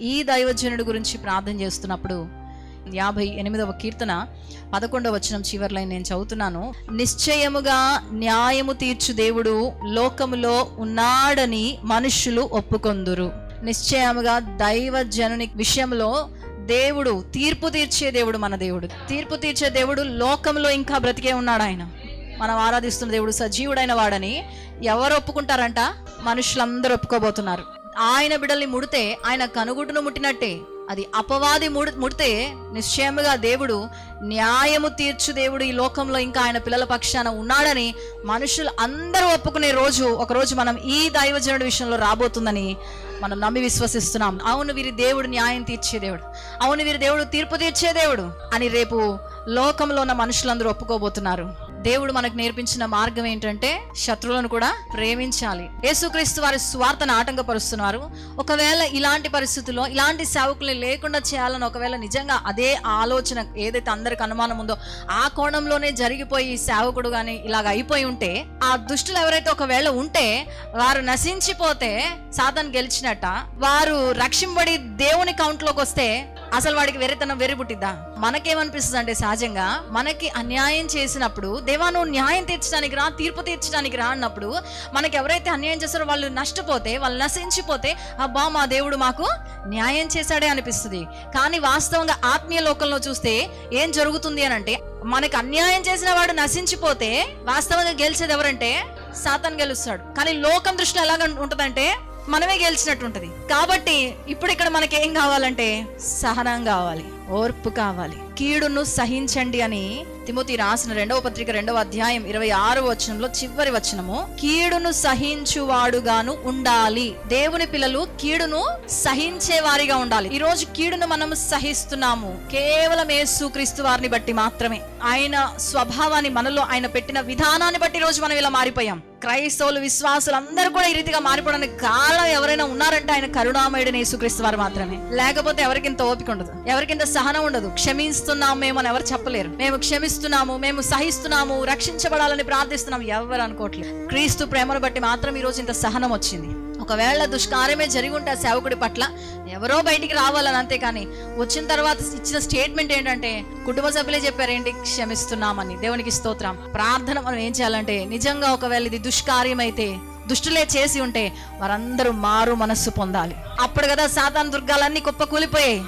ఈ దైవజనుడి గురించి ప్రార్థన చేస్తున్నప్పుడు యాభై ఎనిమిదవ కీర్తన పదకొండవ వచనం చివరిలో నేను చదువుతున్నాను. నిశ్చయముగా న్యాయము తీర్చు దేవుడు లోకములో ఉన్నాడని మనుష్యులు ఒప్పుకొందురు. నిశ్చయముగా దైవజనుని విషయంలో దేవుడు తీర్పు తీర్చే దేవుడు మన దేవుడు. తీర్పు తీర్చే దేవుడు లోకంలో ఇంకా బ్రతికే ఉన్నాడు ఆయన. మనం ఆరాధిస్తున్న దేవుడు సజీవుడైన వాడని ఎవరు ఒప్పుకుంటారంట? మనుషులందరూ ఒప్పుకోబోతున్నారు. ఆయన బిడల్ని ముడితే ఆయన కనుగుడును ముట్టినట్టే. అది అపవాది ముడి ముడితే నిశ్చయముగా దేవుడు న్యాయము తీర్చు దేవుడు ఈ లోకంలో ఇంకా ఆయన పిల్లల పక్షాన ఉన్నాడని మనుషులు అందరూ ఒప్పుకునే రోజు ఒకరోజు మనం ఈ దైవజనుడి విషయంలో రాబోతుందని మనం నమ్మి విశ్వసిస్తున్నాం. అవును వీరి దేవుడు న్యాయం తీర్చే దేవుడు. అవును వీరి దేవుడు తీర్పు తీర్చే దేవుడు అని రేపు లోకంలో ఉన్న మనుషులందరూ ఒప్పుకోబోతున్నారు. దేవుడు మనకు నేర్పించిన మార్గం ఏంటంటే శత్రువులను కూడా ప్రేమించాలి. యేసుక్రీస్తు వారి స్వార్థను ఆటంకపరుస్తున్నారు. ఒకవేళ ఇలాంటి పరిస్థితుల్లో ఇలాంటి సేవకులు లేకుండా చేయాలని ఒకవేళ నిజంగా అదే ఆలోచన ఏదైతే అందరికి అనుమానం ఉందో ఆ కోణంలోనే జరిగిపోయి సేవకుడు కానీ ఇలాగ అయిపోయి ఉంటే ఆ దుష్టులు ఎవరైతే ఒకవేళ ఉంటే వారు నశించిపోతే సాధన గెలిచినట్ట వారు రక్షింబడి దేవుని కౌంట్లోకి వస్తే అసలు వాడికి వెర్రితనం వెర్రి పుట్టిద్దా? మనకేమనిపిస్తుంది అంటే సహజంగా మనకి అన్యాయం చేసినప్పుడు దేవా నువ్వు న్యాయం తీర్చడానికి రా తీర్పు తీర్చడానికి రా అన్నప్పుడు మనకి ఎవరైతే అన్యాయం చేస్తారో వాళ్ళు నష్టపోతే వాళ్ళు నశించిపోతే అబ్బా మా దేవుడు మాకు న్యాయం చేశాడే అనిపిస్తుంది. కానీ వాస్తవంగా ఆత్మీయ లోకంలో చూస్తే ఏం జరుగుతుంది అని అంటే మనకు అన్యాయం చేసిన వాడు నశించిపోతే వాస్తవంగా గెలిచేది ఎవరంటే సాతాన్ గెలుస్తాడు. కానీ లోకం దృష్టిలో ఎలాగ ఉంటుందంటే మనమే గెలిచినట్టు ఉంటుంది కాబట్టి ఇప్పుడు ఇక్కడ మనకి ఏం కావాలంటే సహనం కావాలి. ఓర్పు కావాలి. కీడును సహించండి అని తిమోతి రాసిన రెండవ పత్రిక రెండవ అధ్యాయం ఇరవై ఆరు వచనంలో చివరి వచనము. కీడును సహించువాడుగాను ఉండాలి. దేవుని పిల్లలు కీడును సహించే వారిగా ఉండాలి. ఈ రోజు కీడును మనం సహిస్తున్నాము. కేవలం యేసు క్రీస్తు వారిని బట్టి మాత్రమే. ఆయన స్వభావాన్ని మనలో ఆయన పెట్టిన విధానాన్ని బట్టి రోజు మనం ఇలా మారిపోయాం. క్రైస్తవులు విశ్వాసులు అందరూ కూడా ఈ రీతిగా మారిపోవడానికి కారణం ఎవరైనా ఉన్నారంటే ఆయన కరుణామయుడని యేసుక్రీస్తు వారు మాత్రమే. లేకపోతే ఎవరికింత ఓపిక ఉండదు. ఎవరికింత సహనం ఉండదు. క్షమిస్తున్నాం మేము అని ఎవరు చెప్పలేరు. మేము క్షమిస్తున్నాము మేము సహిస్తున్నాము రక్షించబడాలని ప్రార్థిస్తున్నాం ఎవరు అనుకోవట్లేదు. క్రీస్తు ప్రేమను బట్టి మాత్రం ఈ రోజు ఇంత సహనం వచ్చింది. ఒకవేళ దుష్కార్యమే జరిగి ఉంటే సేవకుడి పట్ల ఎవరో బయటికి రావాలని అంతే కానీ వచ్చిన తర్వాత ఇచ్చిన స్టేట్మెంట్ ఏంటంటే కుటుంబ సభ్యులే చెప్పారేంటి? క్షమిస్తున్నామని. దేవునికి స్తోత్రం. ప్రార్థన మనం ఏం చేయాలంటే నిజంగా ఒకవేళ ఇది దుష్కార్యం అయితే దుష్టులే చేసి ఉంటే వారందరూ మారు మనస్సు పొందాలి. అప్పుడు కదా సాతాన్ దుర్గాలన్నీ కుప్ప కూలిపోయాయి